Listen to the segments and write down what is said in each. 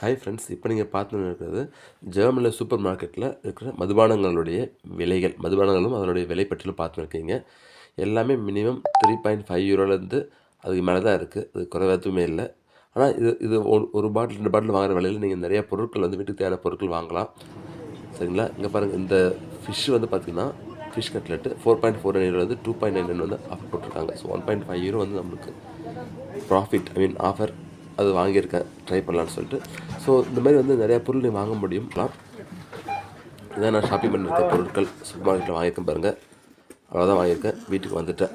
Hi friends இப்போ நீங்கள் பார்த்துன்னு இருக்கிறது ஜெர்மனில் சூப்பர் மார்க்கெட்டில் இருக்கிற மதுபானங்களுடைய விலைகள். மதுபானங்களும் அதனுடைய விலை பற்றியும் பார்த்துன்னு இருக்கீங்க. எல்லாமே மினிமம் த்ரீ பாயிண்ட் ஃபைவ் யூரோலேருந்து அதுக்கு மேலே தான் இருக்குது அது குறைவா எதுவுமே இல்லை. ஆனால் இது இது ஒரு ஒரு பாட்டில் ரெண்டு பாட்டில் வாங்குற விலையில் நீங்கள் நிறையா பொருட்கள் வந்து வீட்டுக்கு தேவையான பொருட்கள் வாங்கலாம். சரிங்களா? இங்கே பாருங்கள் இந்த ஃபிஷ் வந்து பார்த்தீங்கன்னா fish cutlet four point four nine வந்து டூ பாயிண்ட் நைன் வந்து ஆஃபர் போட்டிருக்காங்க. So one point five euro வந்து நம்மளுக்கு ப்ராஃபிட் ஐ மீன் ஆஃபர் அது வாங்கியிருக்கேன். ட்ரை பண்ணலான்னு சொல்லிட்டு. ஸோ இந்த மாதிரி வந்து நிறையா பொருள் நீ வாங்க முடியும். இதான் நான் ஷாப்பிங் பண்ணியிருக்க பொருட்கள் சூப்பர் மார்க்கெட்டில் வாங்கியிருக்கேன் பாருங்கள் அவ்வளோதான் வாங்கியிருக்கேன். வீட்டுக்கு வந்துட்டேன்.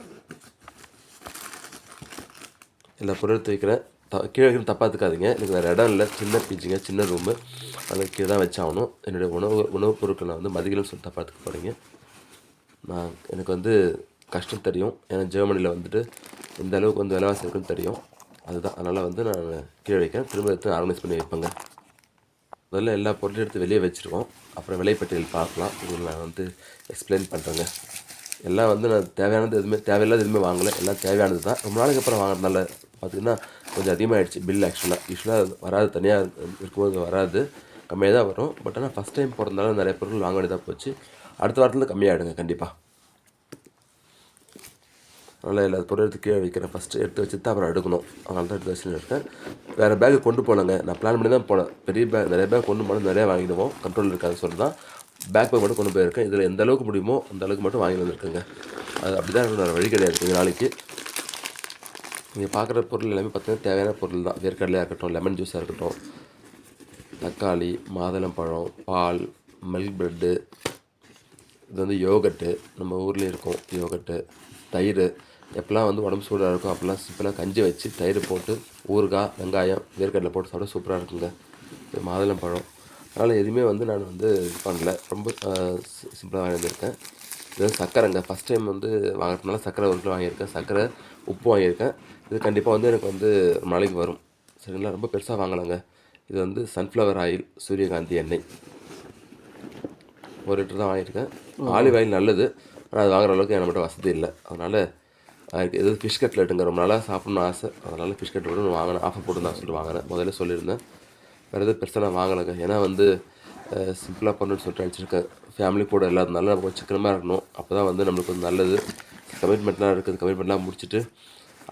எல்லா பொருள் எடுத்து வைக்கிறேன். த கீழே வைக்கிற தப்பாக எனக்கு வேறு இடம் இல்லை. சின்ன பீச்சிங்க சின்ன ரூமு அந்த கீழே தான் வச்சாகணும். என்னுடைய உணவு உணவுப் பொருட்கள் நான் வந்து மதிக்கலன்னு சொல்லி தப்பாக எடுத்துக்க போகிறீங்க நான் எனக்கு வந்து கஷ்டம் தெரியும். ஏன்னா ஜெர்மனியில் வந்துட்டு இந்த அளவுக்கு வந்து விலைவாசி இருக்குன்னு தெரியும். அதுதான். அதனால் வந்து நான் கீழே வைக்கிறேன். திரும்ப எடுத்து ஆர்கனைஸ் பண்ணி வைப்பேங்க. முதல்ல எல்லா பொருளையும் எடுத்து வெளியே வச்சுருக்கோம் அப்புறம் விலைப்பட்டியல் பார்க்கலாம். இது நான் வந்து எக்ஸ்பிளைன் பண்ணுறேங்க எல்லாம் வந்து நான் தேவையானது எதுவுமே தேவையில்லாத எதுவுமே வாங்கலை. எல்லாம் தேவையானது தான். ரொம்ப நாளைக்கு அப்புறம் வாங்குறதுனால பார்த்திங்கன்னா கொஞ்சம் அதிகமாகிடுச்சு பில் ஆக்சுவலாக யூஸ்வலாக வராது. தனியாக இருக்கும்போது வராது. கம்மியாக தான் வரும். பட் ஆனால் ஃபஸ்ட் டைம் போகிறதுனால நிறைய பொருட்கள் வாங்க வேண்டியதாக போச்சு. அடுத்த வாரத்தில் கம்மியாகிடுங்க கண்டிப்பாக அதனால் எல்லா பொருள் கீழே வைக்கிறேன் ஃபஸ்ட்டு எடுத்து வச்சுட்டு தான் அப்புறம் எடுக்கணும் அதனால தான் எடுத்து வச்சுட்டு இருக்கேன் வேறு பேக்கு கொண்டு போனேங்க. நான் பிளான் பண்ணி தான் போனேன். பெரிய பேக் நிறைய பேக் கொண்டு போனால் நிறையா வாங்கிடுவோம். கண்ட்ரோல் இருக்காது சொல்லி தான் பேக் பேக் மட்டும் கொண்டு போயிருக்கேன். இதில் எந்த அளவுக்கு முடியுமோ அந்த அளவுக்கு மட்டும் வாங்கி வந்திருக்கேங்க. அது அப்படி தான் வேறு வழி கிடையாது நாளைக்கு. நீங்கள் பார்க்குற பொருள் எல்லாமே பார்த்தீங்கன்னா தேவையான பொருள் தான். வேர்க்கடலையாக இருக்கட்டும் லெமன் ஜூஸாக இருக்கட்டும் தக்காளி மாதுளம்பழம் பால் மில்க் ப்ரெட்டு இது வந்து யோகட்டு நம்ம ஊர்லேயும் இருக்கும் யோகட்டு தயிர். எப்போல்லாம் வந்து உடம்பு சூடாக இருக்கும் அப்போல்லாம் இப்போல்லாம் கஞ்சி வச்சு தயிர் போட்டு ஊறுகாய் வெங்காயம் வேர்க்கடலை போட்டு சாப்பிட சூப்பராக இருக்குங்க. இது மாதுளம்பழம் அதனால் எதுவுமே வந்து நான் வந்து இது பண்ணல. ரொம்ப சிம்பிளாக வாங்கி வந்திருக்கேன் இது சர்க்கரைங்க. ஃபஸ்ட் டைம் வந்து வாங்குறதுனால சர்க்கரை ஒரு கிலோ வாங்கியிருக்கேன். சர்க்கரை உப்பு வாங்கியிருக்கேன். இது கண்டிப்பாக வந்து எனக்கு வந்து நாளைக்கு வரும். சரிங்களா? ரொம்ப பெருசாக வாங்கலைங்க. இது வந்து சன்ஃப்ளவர் ஆயில் சூரியகாந்தி எண்ணெய். ஒரு லிட்டர் தான் வாங்கியிருக்கேன். ஆலிவ் ஆயில் நல்லது. ஆனால் அது வாங்குற அளவுக்கு நம்மகிட்ட வசதி இல்லை. அதனால் அதுக்கு எதாவது ஃபிஷ் கட்லெட்டுங்க ரொம்ப நாளாக சாப்பிட்ணும்னு ஆசை. அதனால் ஃபிஷ் கட்லெட் கூட வாங்கினேன். ஆஃபர் போட்டு தான் சொல்லிட்டு வாங்கினேன். முதல்ல சொல்லியிருந்தேன். வேறு எதுவும் பெருசாக நான் வாங்கலைங்க. ஏன்னா வந்து சிம்பிளாக பண்ணணும்னு சொல்லிட்டு நினச்சிருக்கேன் ஃபேமிலி கூட இல்லாதனால நம்ம சிக்கனமாக இருக்கணும். அப்போ தான் வந்து நம்மளுக்கு வந்து நல்லது. கமிட்மெண்ட்லாம் இருக்குது. கமிட்மெண்ட்லாம் முடிச்சுட்டு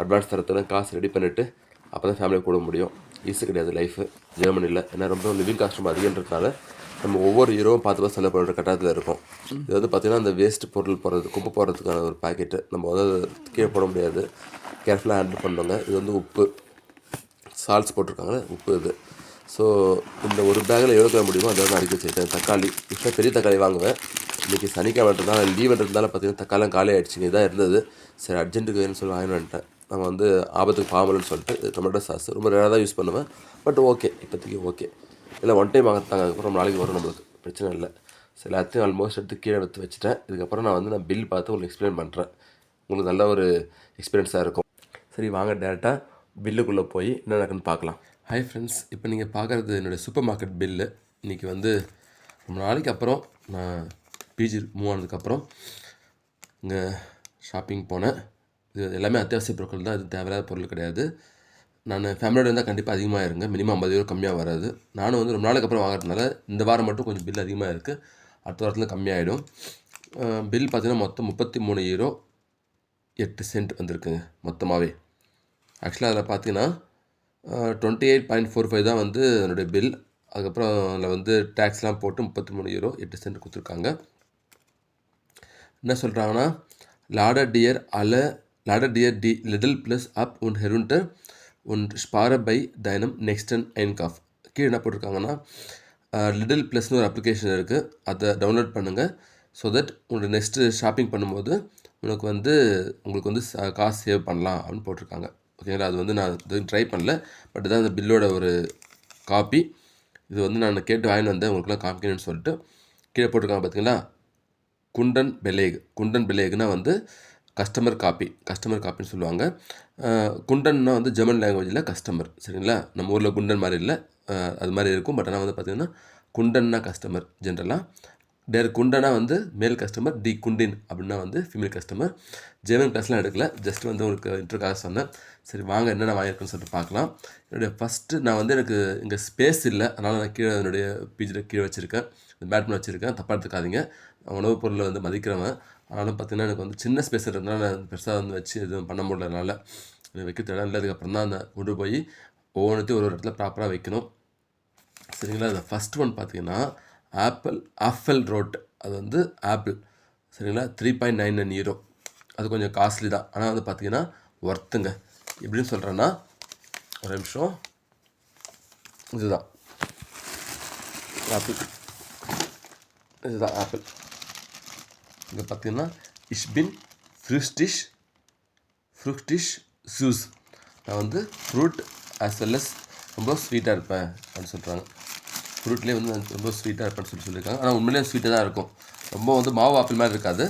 அட்வான்ஸ் தரத்தில் காசு ரெடி பண்ணிவிட்டு அப்போ தான் ஃபேமிலி கூட முடியும். ஈஸி கிடையாது லைஃபு ஜெர்மனியில் ஏன்னா ரொம்ப லிவிங் காஸ்ட் ரொம்ப அதிகன்றதுனால நம்ம ஒவ்வொரு ஹீரோவும் பார்த்து பார்த்து செலவு பண்ணுற கட்டத்தில் இருக்கும். இது வந்து பார்த்திங்கன்னா அந்த வேஸ்ட் பொருள் போடுறது குப்பை போடுறதுக்கான ஒரு பாக்கெட்டு நம்ம வந்து கீழே போட முடியாது. கேர்ஃபுல்லாக ஹேண்டில் பண்ணுவாங்க. இது வந்து உப்பு. சால்ஸ் போட்டிருக்காங்க உப்பு இது. ஸோ இந்த ஒரு பேக்கில் எவ்வளோ கிலோ முடியுமோ அதை வந்து அடிக்க வச்சுருக்கேன் தக்காளி. இப்போ பெரிய தக்காளி வாங்குவேன். இன்றைக்கி சனிக்கிழமைன்றதால லீவுன்றதுனால பார்த்தீங்கன்னா தக்காளிலாம் காலி ஆகிடுச்சிங்க இதாக இருந்தது. சரி அர்ஜென்ட்டுக்கு வேணும்னு சொல்லி வாங்கிட்டு வந்துட்டேன். நம்ம வந்து ஆபத்துக்கு பாமலன்னு சொல்லிட்டு டொமேட்டோ சாஸ் ரொம்ப ரேராக தான் யூஸ் பண்ணுவேன். பட் ஓகே இப்போதைக்கு ஓகே இல்லை ஒன் டைம் ஆகத்தாங்க அதுக்கப்புறம் நாளைக்கு வரும் நம்மளுக்கு. பிரச்சனை இல்லை. சரி எல்லாத்தையும் ஆல்மோஸ்ட் எடுத்து கீழே எடுத்து வச்சுட்டேன். இதுக்கப்புறம் நான் வந்து நான் பில் பார்த்து உங்களுக்கு எக்ஸ்பிளைன் பண்ணுறேன் உங்களுக்கு நல்ல ஒரு எக்ஸ்பீரியன்ஸாக இருக்கும். சரி வாங்க டேரெக்டாக பில்லுக்குள்ளே போய் என்ன நடக்குன்னு பார்க்கலாம். ஹாய் ஃப்ரெண்ட்ஸ் இப்போ நீங்கள் பார்க்குறது என்னுடைய சூப்பர் மார்க்கெட் பில்லு இன்றைக்கி வந்து ரொம்ப நாளைக்கு அப்புறம் நான் பிஜி மூவ் ஆனதுக்கப்புறம் இங்கே ஷாப்பிங் போனேன். இது எல்லாமே அத்தியாவசிய பொருட்கள் தான். இது தேவையில்லாத பொருள் கிடையாது. நான் ஃபேமிலியோட இருந்தால் கண்டிப்பாக அதிகமாக இருங்க. மினிமம் ஐம்பது யூரோ கம்மியாக வராது. நானும் வந்து ரொம்ப நாளுக்கு அப்புறம் வாங்குறதுனால இந்த வாரம் மட்டும் கொஞ்சம் பில் அதிகமாக இருக்குது அடுத்த வாரத்தில் கம்மியாகிடும் பில் பார்த்திங்கன்னா மொத்தம் முப்பத்தி மூணு ஈரோ எட்டு சென்ட் வந்திருக்குங்க மொத்தமாகவே ஆக்சுவலாக அதில் பார்த்தீங்கன்னா twenty eight point four five தான் வந்து என்னுடைய பில் அதுக்கப்புறம் அதில் வந்து டேக்ஸ்லாம் போட்டு முப்பத்தி மூணு யூரோ எட்டு சென்ட் கொடுத்துருக்காங்க. என்ன சொல்கிறாங்கன்னா லாடர் டியர் அல லாடர் டியர் டி லிட்டில் ப்ளஸ் அப் உன் ஹெருண்டர் ஒன் ஸ்பார பை தைனம் நெக்ஸ்டன் காஃப் கீழே என்ன போட்டிருக்காங்கன்னா லிடில் ப்ளஸ்னு ஒரு அப்ளிகேஷன் இருக்குது அதை டவுன்லோட் பண்ணுங்கள் ஸோ தட் உங்களோட நெக்ஸ்ட்டு ஷாப்பிங் பண்ணும்போது உனக்கு வந்து உங்களுக்கு வந்து காசு சேவ் பண்ணலாம் அப்படின்னு போட்டிருக்காங்க. ஓகேங்களா அது வந்து நான் இது ட்ரை பண்ணல. பட் இதான் அந்த பில்லோட ஒரு காப்பி இது வந்து நான் கேட்டு வாங்கிட்டு வந்தேன். உங்களுக்குலாம் காமிக்கணும்னு சொல்லிட்டு கீழே போட்டிருக்காங்க பார்த்தீங்களா குண்டன் பெலேக். குண்டன் பெலேக்னா வந்து கஸ்டமர் காப்பி கஸ்டமர் காப்பின்னு சொல்லுவாங்க. குண்டன்னா வந்து ஜெர்மன் லாங்குவேஜில் கஸ்டமர் சரிங்களா? நம்ம ஊரில் குண்டன் மாதிரி இல்லை. அது மாதிரி இருக்கும். பட் ஆனால் வந்து பார்த்திங்கன்னா குண்டன்னா கஸ்டமர் ஜென்ரலாக டேர் குண்டனா வந்து மேல் கஸ்டமர் டி குண்டின் அப்படின்னா வந்து ஃபீமேல் கஸ்டமர் ஜெர்மன் கிளாஸ்லாம் எடுக்கல. ஜஸ்ட் வந்து உங்களுக்கு இன்ட்ரோக்காக சொன்னேன். சரி வாங்க என்னென்ன வாங்கியிருக்குன்னு சொல்லிட்டு பார்க்கலாம் என்னுடைய ஃபஸ்ட்டு நான் வந்து எனக்கு இங்கே ஸ்பேஸ் இல்லை. அதனால் நான் கீழே என்னுடைய பீஜில் கீழே வச்சுருக்கேன். இந்த பேட்மின் வச்சுருக்கேன். தப்பாக எடுத்துக்காதீங்க. உணவுப் பொருளை வந்து மதிக்கிறவன். ஆனாலும் பார்த்தீங்கன்னா எனக்கு வந்து சின்ன ஸ்பேஸ் இருந்தால் நான் பெருசாக வந்து வச்சு எதுவும் பண்ண முடியலனால எனக்கு வைக்க தேவை இல்லை அதுக்கப்புறம் தான் அந்த கொண்டு போய் ஒவ்வொன்றத்தையும் ஒரு ஒரு இடத்துல ப்ராப்பராக வைக்கணும். சரிங்களா? அந்த ஃபஸ்ட் ஒன் பார்த்தீங்கன்னா ஆப்பிள் ஆப்பிள் ரோட் அது வந்து ஆப்பிள் சரிங்களா? Three point nine nine zero அது கொஞ்சம் காஸ்ட்லி தான். ஆனால் வந்து பார்த்தீங்கன்னா ஒர்த்துங்க எப்படின்னு சொல்கிறேன்னா ஒரு நிமிஷம். இதுதான். ஆப்பிள் இதுதான் ஆப்பிள் இங்கே பார்த்தீங்கன்னா இஷ்பின் ஃப்ரூஸ்டிஷ் ஃப்ரூக்டிஷ் ஜூஸ் நான் வந்து ஃப்ரூட் ஆஸ் வெல் அஸ் ரொம்ப ஸ்வீட்டாக இருப்பேன் அப்படின்னு சொல்கிறாங்க ஃப்ரூட்லேயே வந்து நான் ரொம்ப ஸ்வீட்டாக இருப்பேன்னு சொல்லி சொல்லியிருக்காங்க. ஆனால் உண்மையிலேயே ஸ்வீட்டாக தான் இருக்கும். ரொம்ப வந்து மாவு ஆப்பிள் மாதிரி இருக்காது.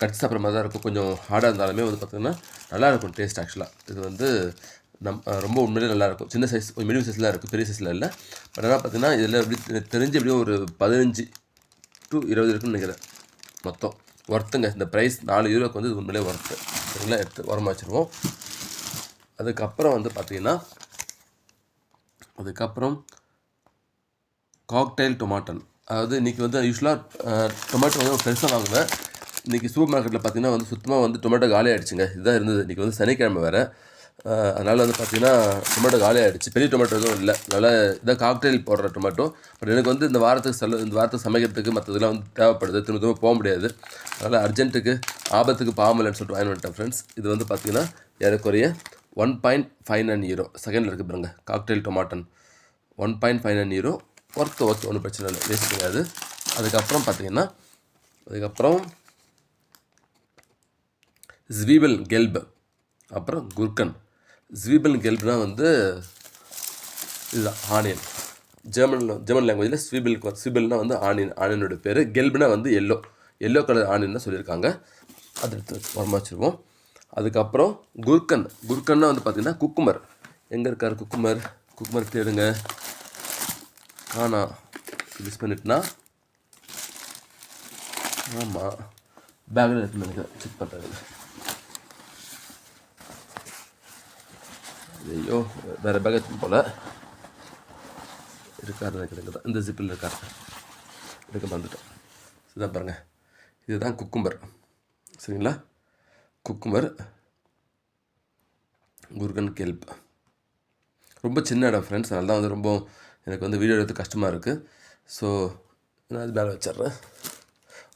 கடிச்சு சாப்பிட்ற மாதிரி தான் இருக்கும். கொஞ்சம் ஹார்டாக இருந்தாலுமே வந்து பார்த்திங்கன்னா நல்லா இருக்கும் டேஸ்ட் ஆக்சுவலாக இது வந்து நம் ரொம்ப உண்மையிலே நல்லாயிருக்கும் சின்ன சைஸ் மீடியம் சைஸில் இருக்குது பெரிய சைஸில் இல்லை. பட் ஆனால் பார்த்தீங்கன்னா இதில் எப்படி தெரிஞ்சு எப்படியும் ஒரு பதினஞ்சு டு இருபது இருக்குன்னு நினைக்கிறேன் மொத்தம். ஒர்த்துங்க இந்த ப்ரைஸ் நாலு யூரோக்கு வந்து இது உண்மையிலே ஒர்த்து சரிங்களா? எடுத்து உரமா வச்சுருவோம். அதுக்கப்புறம் வந்து பார்த்தீங்கன்னா அதுக்கப்புறம் காக்டைல் டொமாட்டன் அதாவது இன்றைக்கி வந்து யூஸ்வலாக டொமேட்டோ வந்து பெருசாக வாங்குவேன் இன்றைக்கி சூப்பர் மார்க்கெட்டில் பார்த்தீங்கன்னா வந்து சுத்தமாக வந்து டொமேட்டோ காலி ஆகிடுச்சுங்க இதுதான் இருந்தது. இன்றைக்கி வந்து சனிக்கிழமை வேறு. அதனால் வந்து பார்த்தீங்கன்னா டொமேட்டோ காலி ஆகிடுச்சு பெரிய டொமேட்டோ எதுவும் இல்லை. அதனால் இதான் காக்டைல் போடுற டொமேட்டோ பட் எனக்கு வந்து இந்த வாரத்துக்கு செல இந்த வாரத்துக்கு சமைக்கிறதுக்கு மற்றதெல்லாம் வந்து தேவைப்படுது. திரும்ப திரும்ப போக முடியாது. அதனால் அர்ஜென்ட்டுக்கு ஆபத்துக்கு பாமலன்னு சொல்லிட்டு வாங்கி வந்துட்டேன் ஃப்ரெண்ட்ஸ் இது வந்து பார்த்தீங்கன்னா ஏறக்குறைய one point five nine euro செகண்டில் இருக்குது பாருங்க. Cocktail டொமாட்டன் one point five nine euro work work ஒன்றும் பிரச்சனை இல்லை. வேஸ்ட் கிடையாது. அதுக்கப்புறம் பார்த்தீங்கன்னா அதுக்கப்புறம் ஜ்வீபல் கெல்ப் அப்புறம் குர்கன் ஸ்வீபன் கெல்ப்னா வந்து இதுதான் ஆனியன் ஜெர்மன் ஜெர்மன் லாங்குவேஜில் ஸ்வீபில் ஸ்வீபிள்னா வந்து ஆனியன் ஆனியனோட பேர். கெல்ப்னா வந்து எல்லோ எல்லோ கலர் ஆனியன் தான் சொல்லியிருக்காங்க. அதை எடுத்து உரமா வச்சுருவோம். அதுக்கப்புறம் குர்கன் குர்கன்னா வந்து பார்த்திங்கன்னா குக்குமர். எங்கே இருக்கார் குக்குமர்? குக்குமர் தேடுங்க காணா. மிஸ் பண்ணிட்டுனா? ஆமாம் பேக்கில் இருக்குன்னு நினைக்கிறேன். செக் பண்ணுறது ஐயோ வேறு பேக் எடுத்து போல் இருக்காரு நினைக்கிறேன் தான் இந்த ஜிப்பில் இருக்காரு எடுக்க வந்துட்டோம் இதான் பாருங்கள் இதுதான் குக்கும்பர் சரிங்களா குக்கும்பர் குர்கன் கெல்ப் ரொம்ப சின்ன இடம் ஃப்ரெண்ட்ஸ் அதனால தான் வந்து ரொம்ப எனக்கு வந்து வீடியோ எடுத்து கஷ்டமாக இருக்குது ஸோ நான் அது மேலே வச்சிட்றேன்.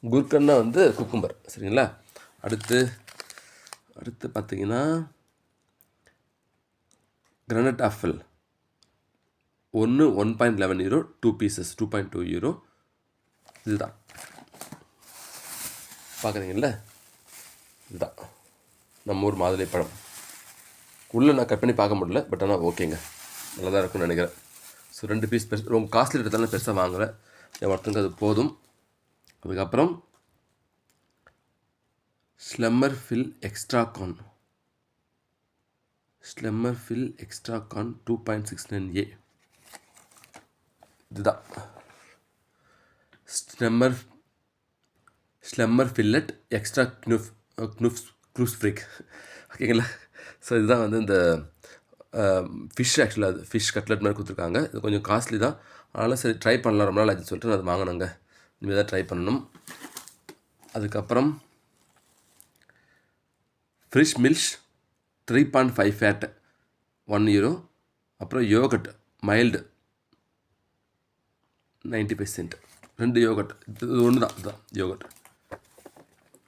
குர்கன்னா வந்து குக்கும்பர் சரிங்களா? அடுத்து அடுத்து பார்த்தீங்கன்னா கிரனட் ஆப்பிள் ஒன்று one point eleven euro two pieces two point two euro இதுதான் பார்க்குறீங்கல்ல இதுதான் நம்ம ஊர் மாதுளை பழம். உள்ளே நான் கட் பண்ணி பார்க்க முடியல பட் ஆனால் ஓகேங்க. நல்லா தான் இருக்கும்னு நினைக்கிறேன். ஸோ ரெண்டு பீஸ் பெருசு ரொம்ப காஸ்ட்லி எடுத்தாலும் பெருசாக வாங்கலை என் ஒருத்தங்க அது போதும். அதுக்கப்புறம் ஸ்லெம்மர் ஃபில் எக்ஸ்ட்ரா கான் ஸ்லெம்மர் ஃபில் எக்ஸ்ட்ரா கான் டூ பாயிண்ட் சிக்ஸ் நைன் ஏ இதுதான். ஸ்லெம்மர் ஸ்லெம்மர் ஃபில்லட் எக்ஸ்ட்ரா க்னுஃப் க்னுஃப் க்ரூஸ் ஃப்ரிக் ஓகேங்களா ஸோ இதுதான் வந்து இந்த ஃபிஷ் ஆக்சுவலாக அது ஃபிஷ் கட்லெட் மாதிரி கொடுத்துருக்காங்க. இது கொஞ்சம் காஸ்ட்லி தான். அதனால் சரி ட்ரை பண்ணலாம். ரொம்ப நாள் ஆச்சு சொல்லிட்டு நான் அது வாங்கினேங்க. இனிமேல் தான் ட்ரை பண்ணணும். அதுக்கப்புறம் ஃப்ரிஷ் மில்ஷ் three point five fat one euro அப்புறம் yogurt mild ninety five cent ரெண்டு யோகட் இது ஒன்று தான் இதுதான் யோகட்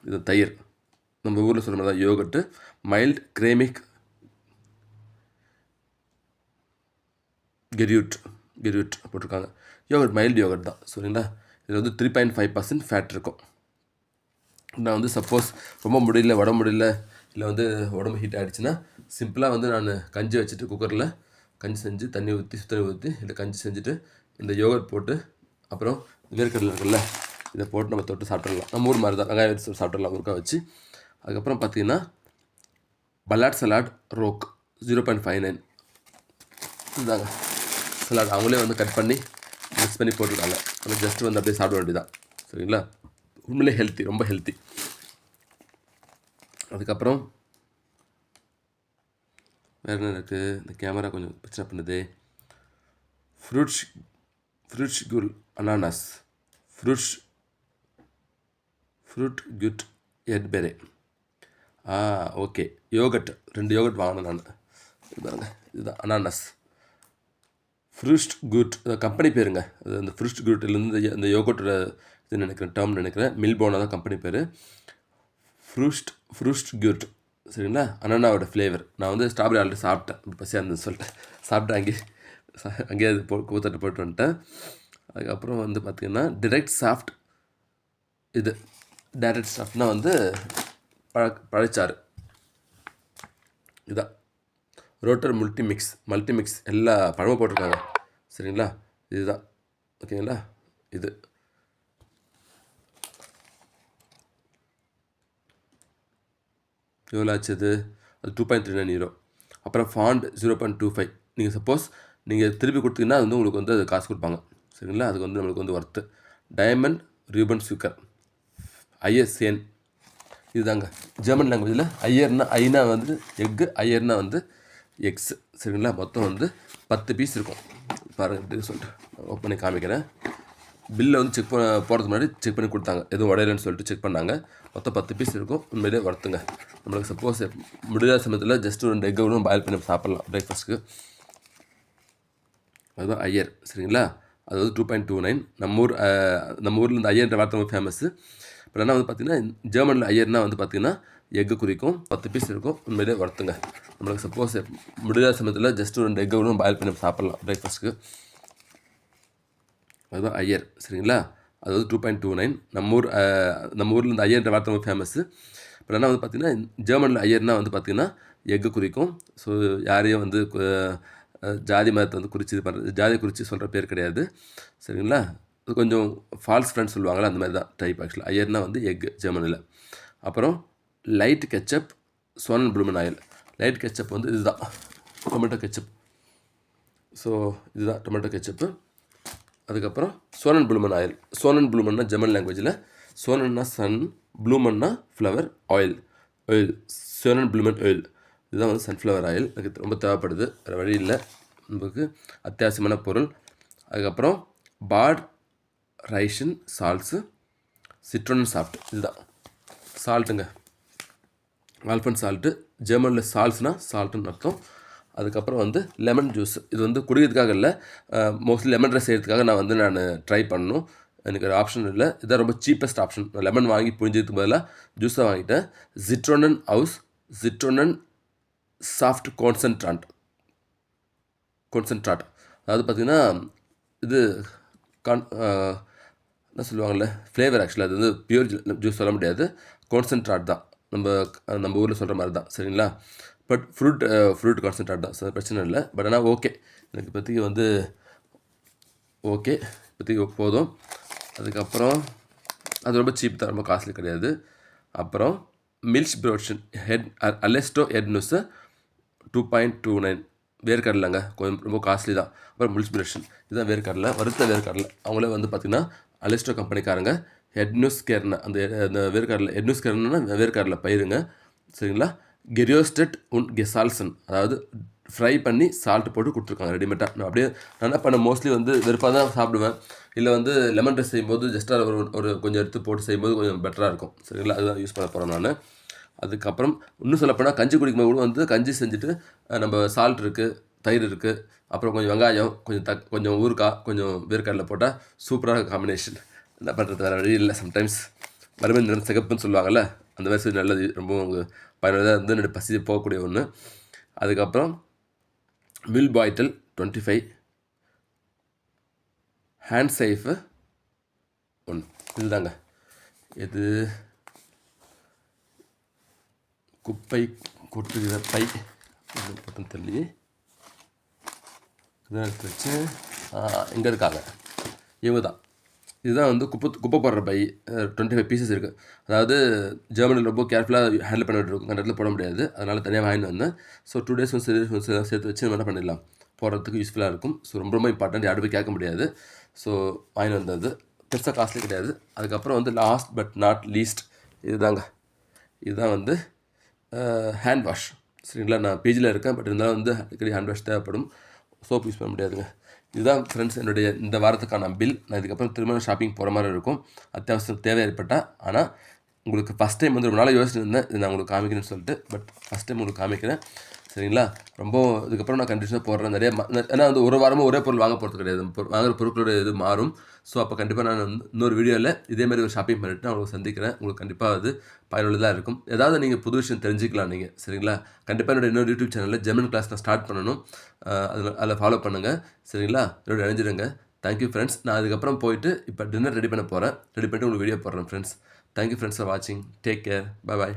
இது தயிர். நம்ம ஊரில் சொல்கிற மாதிரி தான் யோகட்டு மைல்ட் கிரேமிக் கெரியூட் கெரியூட் போட்டிருக்காங்க. யோகட் மைல்டு யோகட் தான் சரிங்களா? இதில் வந்து three point five percent fat இருக்கும். நான் வந்து சப்போஸ் ரொம்ப முடியல வட முடியல இல்லை வந்து உடம்பு ஹீட் ஆகிடுச்சுன்னா சிம்பிளாக வந்து நான் கஞ்சி வச்சுட்டு குக்கரில் கஞ்சி செஞ்சு தண்ணி ஊற்றி சுத்தனை ஊற்றி இல்லை கஞ்சி செஞ்சுட்டு இந்த யோகர்ட் போட்டு அப்புறம் வேர்க்கடலை இருக்குல்ல இதை போட்டு நம்ம தொட்டு சாப்பிட்றலாம் நம்ம ஊர் மாதிரி தான். வெங்காயம் வச்சு சாப்பிட்றலாம் ஊருக்காக வச்சு. அதுக்கப்புறம் பார்த்தீங்கன்னா பலாட் சலாட் ரோக் ஜீரோ பாயிண்ட் ஃபைவ் நைன் இதுதாங்க சலாட் அவங்களே வந்து கட் பண்ணி மிக்ஸ் பண்ணி போட்டிருக்காங்க. நம்ம ஜஸ்ட் வந்து அப்படியே சாப்பிட வேண்டியதான் சரிங்களா? உண்மையிலே ஹெல்த்தி ரொம்ப ஹெல்த்தி அதுக்கப்புறம் வேறு என்ன இருக்குது இந்த கேமரா கொஞ்சம் பிரச்சனை பண்ணுது. ஃப்ரூட்ஸ் ஃப்ரூட்ஸ் குல் அனானாஸ் ஃப்ரூட்ஸ் ஃப்ரூட் குட் எட்பெரே ஆ ஓகே யோகட் ரெண்டு யோகட் வாங்கினேன் நான். பாருங்க இதுதான் அனானஸ் ஃப்ரூஸ்ட் குட் கம்பெனி பேருங்க. அது அந்த ஃப்ரூஸ்ட் குட்லேருந்து இந்த யோகட்டோட இது நினைக்கிறேன் டேர்ம் நினைக்கிறேன். மில்போனா தான் கம்பெனி பேர். ஃப்ரூஸ்ட் ஃப்ரூஸ்ட் குட். சரிங்களா? அனனாவோட ஃப்ளேவர் நான் வந்து ஸ்ட்ராபெரி ஆல்ரெடி சாப்பிட்டேன். பசியாக இருந்தது சொல்லிட்டு சாப்பிட்டேன் அங்கேயே சா- அங்கேயே அது போ கூத்தட்டு போட்டு வந்துட்டேன். அதுக்கப்புறம் வந்து பார்த்திங்கன்னா டிரெக்ட் சாஃப்ட் இது. டைரக்ட் சாஃப்ட்னா வந்து பழ பழச்சாறு. இதான். ரோட்டர் மல்டி மிக்ஸ் மல்டி மிக்ஸ் எல்லா பழமும் போட்டிருக்காங்க. சரிங்களா? இதுதான். ஓகேங்களா? இது. எவ்வளோ ஆச்சு அது அது two point three nine euro அப்புறம் ஃபாண்ட் ஜீரோ பாயிண்ட் டூ ஃபைவ் நீங்கள் சப்போஸ் நீங்கள் திருப்பி கொடுத்தீங்கன்னா அது வந்து உங்களுக்கு வந்து அது காசு கொடுப்பாங்க. சரிங்களா? அதுக்கு வந்து நம்மளுக்கு வந்து ஒர்த்து டைமண்ட் ரியூபன் ஸ்விக்கர் ஐஎஸ்என் இதுதாங்க. ஜெர்மன் லாங்குவேஜில் ஐயர்னா ஐனா வந்து எக்கு ஐயர்னா வந்து எக்ஸ் சரிங்களா? மொத்தம் வந்து பத்து பீஸ் இருக்கும். பாருங்க சொல்லிட்டு. ஓப்பன் பண்ணி காமிக்கிறேன். பில்லை வந்து செக் பண்ண போகிறதுக்கு முன்னாடி செக் பண்ணி கொடுத்தாங்க. எதுவும் உடையலன்னு சொல்லிட்டு செக் பண்ணாங்க. மொத்தம் பத்து பீஸ் இருக்கும். உண்மையிலே வறுத்துங்க நம்மளுக்கு சப்போஸ் முடியாத சமயத்தில் ஜஸ்ட் ரெண்டு எக்கை விட பாயில் பண்ணி சாப்பிட்லாம். பிரேக்ஃபாஸ்ட்டுக்கு அதுதான் ஐயர் சரிங்களா? அது வந்து டூ பாயிண்ட் டூ நைன் நம்ம ஊர் நம்ம ஊரில் இந்த ஐயர்ன்ற வார்த்தை ரொம்ப ஃபேமஸ்ஸு இப்போ என்ன வந்து பார்த்தீங்கன்னா ஜெர்மனில் ஐயர்னால் வந்து பார்த்தீங்கன்னா எக்கு குறிக்கும் பத்து பீஸ் இருக்கும். உண்மையிலே வளர்த்துங்க நம்மளுக்கு சப்போஸ் முடியாத சமயத்தில் ஜஸ்ட் ரெண்டு எக்கை விட பாயில் பண்ணி சாப்பிட்லாம் பிரேக்ஃபாஸ்ட்டுக்கு அதுதான் ஐயர் சரிங்களா? அது வந்து டூ பாயிண்ட் டூ நைன் நம்ம ஊர் நம்ம ஊரில் இந்த ஐயர்ன்ற வார்த்தை ரொம்ப ஃபேமஸ்ஸு இப்போ என்ன வந்து பார்த்திங்கன்னா ஜெர்மனில் ஐயர்னா வந்து பார்த்திங்கன்னா எக்கு குறிக்கும். ஸோ யாரையும் வந்து ஜாதி மதத்தை வந்து குறித்து இது பண்ணுறது ஜாதி குறித்து சொல்கிற பேர் கிடையாது. சரிங்களா? அது கொஞ்சம் ஃபால்ஸ் ஃப்ரெண்ட்ஸ் சொல்லுவாங்களா அந்த மாதிரி தான் டைப் ஆக்சுவலாக ஐயர்னா வந்து எக் ஜெர்மனியில் அப்புறம் லைட் கெச்சப் சோனன் ப்ளூமன் ஆயில் லைட் கெச்சப் வந்து இதுதான். டொமேட்டோ கெச்சப் ஸோ இதுதான் டொமேட்டோ கெச்சப்பு அதுக்கப்புறம் சோனன் ப்ளூமன் ஆயில் சோனன் ப்ளூமன்னா ஜெர்மன் லாங்குவேஜில் சோனன்னா சன் ப்ளூமன்னா ஃப்ளவர் ஆயில் ஆயில் சோனன் ப்ளூமன் ஆயில் இதுதான் வந்து சன்ஃப்ளவர் ஆயில் எனக்கு ரொம்ப தேவைப்படுது. வேறு வழி இல்லை. நமக்கு அத்தியாவசியமான பொருள். அதுக்கப்புறம் பாட் ரைஷன் சால்ஸு சிட்ரோன் சாஃப்ட் இதுதான். சால்ட்டுங்க ஆல்பன் சால்ட்டு ஜெர்மனில் சால்ஸ்னால் சால்ட்டுன்னு அர்த்தம். அதுக்கப்புறம் வந்து லெமன் ஜூஸ் இது வந்து குடிக்கிறதுக்காக இல்லை. மோஸ்ட்லி லெமன் ரைஸ் செய்கிறதுக்காக நான் வந்து நான் ட்ரை பண்ணணும் எனக்கு ஒரு ஆப்ஷன் இல்லை. இதான் ரொம்ப சீப்பஸ்ட் ஆப்ஷன் நான் லெமன் வாங்கி புரிஞ்சதுக்கு பதிலாக ஜூஸாக வாங்கிட்டேன். ஜிட்ரோனன் ஹவுஸ் ஜிட்ரோனன் சாஃப்ட் கான்சன்ட்ராண்ட் கான்சன்ட்ராட் அதாவது பார்த்திங்கன்னா இது கான் என்ன சொல்லுவாங்கள்ல ஃப்ளேவர் ஆக்சுவலாக அது வந்து பியூர் ஜூஸ் சொல்ல முடியாது. கான்சன்ட்ராட் தான். நம்ம நம்ம ஊரில் சொல்கிற மாதிரி தான். சரிங்களா? பட் ஃப்ரூட் ஃப்ரூட் கான்சென்ட்ராட் தான். பிரச்சனை இல்லை. பட் ஆனால் ஓகே எனக்கு இப்போதைக்கு வந்து ஓகே இப்போதைக்கு போதும். அதுக்கப்புறம் அது ரொம்ப சீப் தான் ரொம்ப காஸ்ட்லி கிடையாது. அப்புறம் மில்ச் ப்ரோஷன் ஹெட் அலெஸ்டோ ஹெட்னுஸு டூ பாயிண்ட் டூ நைன் வேர்க்கடலைங்க கொஞ்சம் ரொம்ப காஸ்ட்லி தான். அப்புறம் மில்ச் ப்ரோஷன் இதுதான் வேர்க்கடலை வறுத்த வேர்க்கடலை. அவங்களே வந்து பார்த்திங்கன்னா அலெஸ்டோ கம்பெனிக்காரங்க. ஹெட்னூஸ் கேர்ன அந்த அந்த வேர்க்கடலை ஹெட்னூஸ் கேர்னா வேர்க்கடலை பயிருங்க. சரிங்களா? கெரியோஸ்டெட் உன் கெசால்சன் அதாவது ஃப்ரை பண்ணி சால்ட் போட்டு கொடுத்துருக்காங்க ரெடிமேட்டாக நான் அப்படியே நான் என்ன பண்ண மோஸ்ட்லி வந்து வெறுப்பாக தான் சாப்பிடுவேன். இல்லை வந்து லெமன் ரைஸ் செய்யும்போது ஜஸ்ட்டாக ஒரு ஒரு கொஞ்சம் எடுத்து போட்டு செய்யும்போது கொஞ்சம் பெட்டராக இருக்கும். சரிங்களா? அதுதான் யூஸ் பண்ண போகிறேன் நான். அதுக்கப்புறம் இன்னும் சொல்லப்போனால் கஞ்சி குடிக்கும்போது கூட வந்து கஞ்சி செஞ்சுட்டு நம்ம சால்ட் இருக்குது தயிர் இருக்குது அப்புறம் கொஞ்சம் வெங்காயம் கொஞ்சம் தக் கொஞ்சம் ஊறுக்காய் கொஞ்சம் வேர்க்கடலை போட்டால் சூப்பராக காம்பினேஷன் என்ன பண்ணுறது வேறு வழி இல்லை சம்டைம்ஸ் மறுபடியும் நிறம் சிகப்புன்னு சொல்லுவாங்கள்ல அந்த மாதிரி நல்லது. ரொம்ப பயனுள்ளதாக இருந்து பசி போகக்கூடிய ஒன்று அதுக்கப்புறம் மில் பாய்டல் டுவெண்ட்டி ஃபைவ் ஹேண்ட் சைஃபு ஒன்று இதுதாங்க. இது குப்பை கொட்டுகிற பை. இது போட்டுன்னு தெரியலையே இதான் எடுத்து வச்சு இங்கே இருக்காங்க. இவங்க தான் இதுதான் வந்து குப்பை குப்பை போடுற பை டுவெண்ட்டி ஃபைவ் பீசஸ் இருக்குது அதாவது ஜெர்மனியில் ரொம்ப கேர்ஃபுல்லாக ஹேண்டில் பண்ணிட்டு இருக்கும். அந்த இடத்துல போட முடியாது. அதனால் தனியாக வாங்கிட்டு வந்தேன். So two days once three once சேர்த்து வச்சு நம்ம என்ன பண்ணிடலாம். போடுறதுக்கு யூஸ்ஃபுல்லாக இருக்கும். ஸோ ரொம்ப ரொம்ப இம்பார்ட்டன்ட் யாரும் போய் கேட்க முடியாது. ஸோ வாங்கிட்டு வந்தது. பெருசாக காஸ்ட்லி கிடையாது. அதுக்கப்புறம் வந்து லாஸ்ட் பட் நாட் லீஸ்ட் இதுதாங்க. இதுதான் வந்து ஹேண்ட் வாஷ் சரிங்களா நான் பேஜில் இருக்கேன். பட் இருந்தாலும் வந்து அடிக்கடி ஹேண்ட் வாஷ் தேவைப்படும். சோப் யூஸ் பண்ண முடியாதுங்க. இதுதான் ஃப்ரெண்ட்ஸ் என்னுடைய இந்த வாரத்துக்கான பில் நான் இதுக்கப்புறம் திரும்ப ஷாப்பிங் போகிற மாதிரி இருக்கும். அத்தியாவசியம் தேவை ஏற்பட்டால் ஆனால் உங்களுக்கு ஃபஸ்ட் டைம் வந்து ரொம்ப நாளாக யோசிச்சுட்டு இருந்தேன். இது நான் உங்களுக்கு காமிக்கிறேன்னு சொல்லிட்டு பட் ஃபஸ்ட் டைம் உங்களுக்கு காமிக்கிறேன். சரிங்களா? ரொம்ப இதுக்கப்புறம் நான் கண்டிஷனாக போடுறேன். நிறைய ஏன்னா வந்து ஒரு வாரமும் ஒரே பொருள் வாங்க போகிறது கிடையாது. வாங்குற பொருட்களோட இது மாறும். ஸோ அப்போ கண்டிப்பாக நான் வந்து இன்னொரு வீடியோவில் இதே மாதிரி ஒரு ஷாப்பிங் பண்ணிட்டு நான் உங்களுக்கு சந்திக்கிறேன். உங்களுக்கு கண்டிப்பாக அது பயனுள்ளதாக இருக்கும். ஏதாவது நீங்கள் புது விஷயம் தெரிஞ்சுக்கலாம் நீங்கள் சரிங்களா? கண்டிப்பாக என்னோட இன்னொரு யூடியூப் சேனலில் ஜெமின் கிளாஸ் நான் ஸ்டார்ட் பண்ணணும். அதில் அதில் ஃபாலோ பண்ணுங்கள் சரிங்களா? என்னோட இணைஞ்சிடுங்க தேங்க்யூ ஃப்ரெண்ட்ஸ் நான் அதுக்கப்புறம் போயிட்டு இப்போ டின்னர் ரெடி பண்ண போகிறேன் ரெடி பண்ணிட்டு உங்களுக்கு வீடியோ போடுறேன் friends thank you friends for வாட்சிங் டேக் கேர் பை பாய்